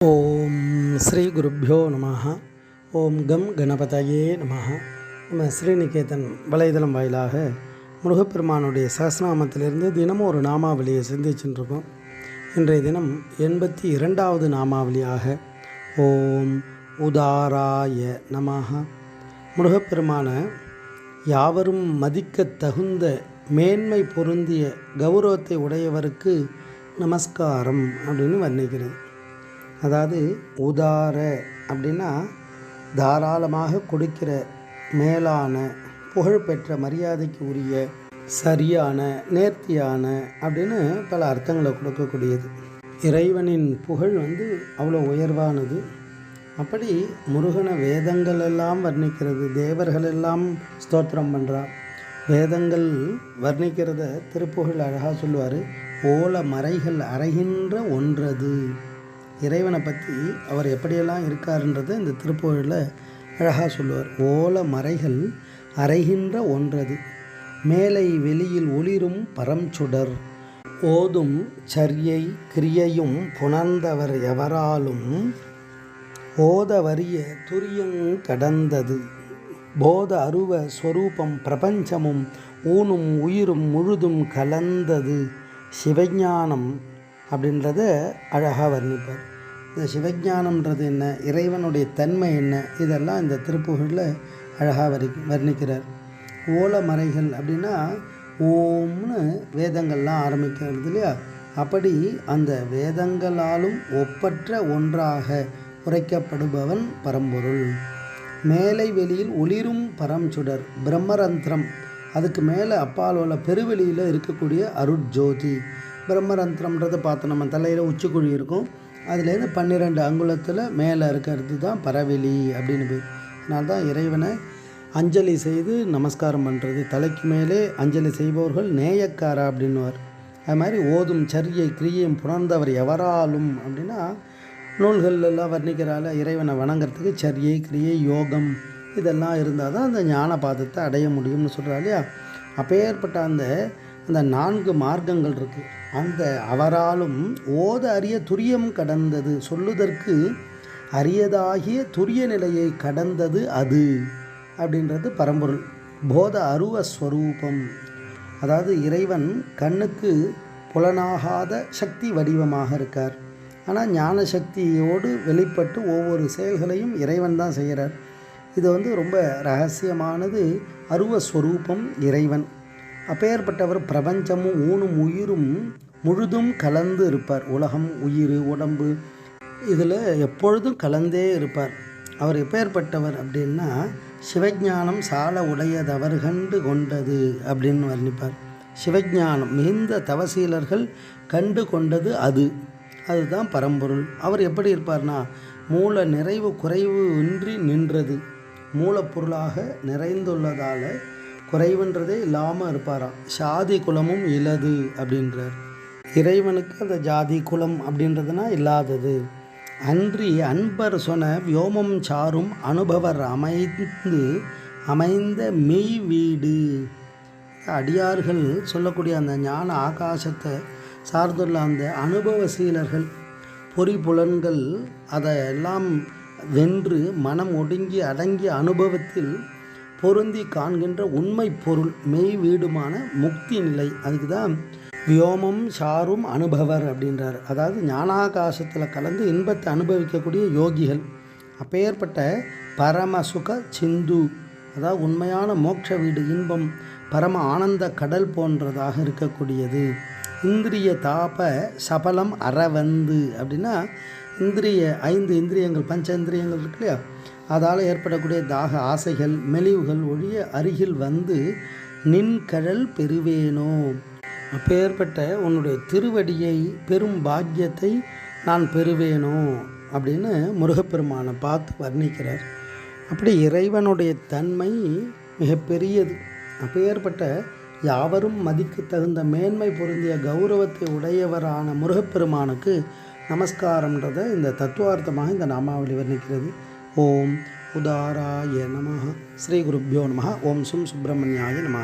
ஓம் ஸ்ரீ குருப்பியோ நம ஓம் கம் கணபதையே நம நம்ம ஸ்ரீநிகேதன் வலைதளம் வாயிலாக முருகப்பெருமானுடைய சஹஸ்ரநாமத்திலிருந்து தினமும் ஒரு நாமாவளியை சிந்திச்சுருக்கோம் இன்றைய தினம் எண்பத்தி இரண்டாவது நாமாவளியாக ஓம் உதாராய நமஹ. முருகப்பெருமான யாவரும் மதிக்க தகுந்த மேன்மை பொருந்திய கௌரவத்தை உடையவருக்கு நமஸ்காரம் அப்படின்னு வர்ணிக்கிறது. அதாவது உதார அப்படின்னா தாராளமாக கொடுக்கிற மேலான புகழ்பெற்ற மரியாதைக்கு உரிய சரியான நேர்த்தியான அப்படின்னு பல அர்த்தங்களை கொடுக்கக்கூடியது. இறைவனின் புகழ் வந்து அவ்வளோ உயர்வானது. அப்படி முருகனை வேதங்கள் எல்லாம் வர்ணிக்கிறது தேவர்கள் எல்லாம் ஸ்தோத்திரம் பண்ணுறா வேதங்கள் வர்ணிக்கிறத திருப்புகழ் அழகாக சொல்லுவார். ஓல மறைகள் அறைகின்ற ஒன்றது. இறைவனை பற்றி அவர் எப்படியெல்லாம் இருக்காருன்றதை இந்த திருப்புகழில் அழகாக சொல்லுவார். ஓல மறைகள் அறைகின்ற ஒன்றது. மேலை வெளியில் ஒளிரும் பரம்சுடர் ஓதும் சர்யை கிரியையும் புணர்ந்தவர் எவராலும் போத வறிய துரியங் கடந்தது. போத அருவ ஸ்வரூபம் பிரபஞ்சமும் ஊனும் உயிரும் முழுதும் கலந்தது. சிவஞானம் அப்படின்றத அழகாக வர்ணிப்பார். இந்த சிவஞானம்ன்றது என்ன? இறைவனுடைய தன்மை என்ன? இதெல்லாம் இந்த திருப்புகளில் அழகாக வரி வர்ணிக்கிறார். ஓலமறைகள் அப்படின்னா ஓம்னு வேதங்கள்லாம் ஆரம்பிக்கிறது இல்லையா? அப்படி அந்த வேதங்களாலும் ஒப்பற்ற ஒன்றாக உரைக்கப்படுபவன் பரம்பொருள். மேலை வெளியில் ஒளிரும் பரம்சுடர் பிரம்மரந்திரம். அதுக்கு மேலே அப்பால் உள்ள பெருவெளியில் இருக்கக்கூடிய அருட்ஜோதி. பிரம்மரந்திரம்ன்றதை பார்த்து நம்ம தலையில் உச்சிக்குழி இருக்கும். அதுலேருந்து பன்னிரெண்டு அங்குலத்தில் மேலே இருக்கிறது தான் பரவெளி அப்படின்னு பேர். அதனால தான் இறைவனை அஞ்சலி செய்து நமஸ்காரம் பண்ணுறது தலைக்கு மேலே அஞ்சலி செய்பவர்கள் நேயக்காரா அப்படின்னுவார். அது மாதிரி ஓதும் சரியை கிரியும் புணர்ந்தவர் எவராலும் அப்படின்னா நூல்கள் வர்ணிக்கிறால இறைவனை வணங்குறதுக்கு சரியை கிரியை யோகம் இதெல்லாம் இருந்தால் தான் அந்த ஞான பாதத்தை அடைய முடியும்னு சொல்கிறா இல்லையா? அப்பேற்பட்ட அந்த அந்த நான்கு மார்க்கங்கள் இருக்குது அந்த அவராலும் ஓத அரிய துரியம் கடந்தது. சொல்லுதற்கு அரியதாகிய துரிய நிலையை கடந்தது அது அப்படின்றது பரம்பொருள். போத அருவ ஸ்வரூபம். அதாவது இறைவன் கண்ணுக்கு புலனாகாத சக்தி வடிவமாக இருக்கார். ஆனால் ஞான சக்தியோடு வெளிப்பட்டு ஒவ்வொரு செயல்களையும் இறைவன் தான் செய்கிறார். இது வந்து ரொம்ப ரகசியமானது. அருவஸ்வரூபம் இறைவன். அப்பேற்பட்டவர் பிரபஞ்சமும் ஊனும் உயிரும் முழுதும் கலந்து இருப்பார். உலகம் உயிர் உடம்பு இதில் எப்பொழுதும் கலந்தே இருப்பார். அவர் எப்பேற்பட்டவர் அப்படின்னா சிவஞானம் சால உடையதவர் கண்டு கொண்டது அப்படின்னு வர்ணிப்பார். சிவஞானம் மிகுந்த தவசீலர்கள் கண்டு கொண்டது அது. அதுதான் பரம்பொருள். அவர் எப்படி இருப்பார்னா மூல நிறைவு குறைவு இன்றி நின்றது. மூலப்பொருளாக நிறைந்துள்ளதால் குறைவுன்றதே இல்லாமல் இருப்பாராம். சாதி குலமும் இலது அப்படின்றார். இறைவனுக்கு அந்த ஜாதி குலம் அப்படின்றதுனா இல்லாதது. அன்றி அன்பர் சொன்ன வியோமம் சாரும் அனுபவர் அமைந்து அமைந்த மெய் வீடு. அடியார்கள் சொல்லக்கூடிய அந்த ஞான ஆகாசத்தை சார்ந்துள்ள அந்த அனுபவசீலர்கள் பொறி புலன்கள் அதை எல்லாம் வென்று மனம் ஒடுங்கி அடங்கிய அனுபவத்தில் பொருந்தி காண்கின்ற உண்மை பொருள் மெய் வீடுமான முக்தி நிலை. அதுக்கு தான் வியோமம் சாரும் அனுபவர் அப்படின்றார். அதாவது ஞானாகாசத்தில் கலந்து இன்பத்தை அனுபவிக்கக்கூடிய யோகிகள். அப்பேற்பட்ட பரமசுக சிந்து அதாவது உண்மையான மோட்ச வீடு இன்பம் பரம ஆனந்த கடல் போன்றதாக இருக்கக்கூடியது. இந்திரிய தாப சபலம் அறவந்து அப்படின்னா இந்திரிய ஐந்து இந்திரியங்கள் பஞ்ச இந்திரியங்கள் இருக்கு இல்லையா? அதால் ஏற்படக்கூடிய தாக ஆசைகள் மெலிவுகள் ஒழிய அருகில் வந்து நின்கழல் பெறுவேனோ. அப்பேற்பட்ட உன்னுடைய திருவடியை பெரும் பாக்கியத்தை நான் பெறுவேனோ அப்படின்னு முருகப்பெருமானை பார்த்து வர்ணிக்கிறார். அப்படி இறைவனுடைய தன்மை மிகப்பெரியது. அப்பேற்பட்ட யாவரும் மதிக்க தகுந்த மேன்மை பொருந்திய கௌரவத்தை உடையவரான முருகப்பெருமானுக்கு நமஸ்காரம்ன்றதை இந்த தத்துவார்த்தமாக இந்த நாமாவளி வர்ணிக்கிறது. ஓம் உதாராய நம ஸ்ரீ குருப்பியோ நம ஓம் சும் சுப்பிரமணியாய நம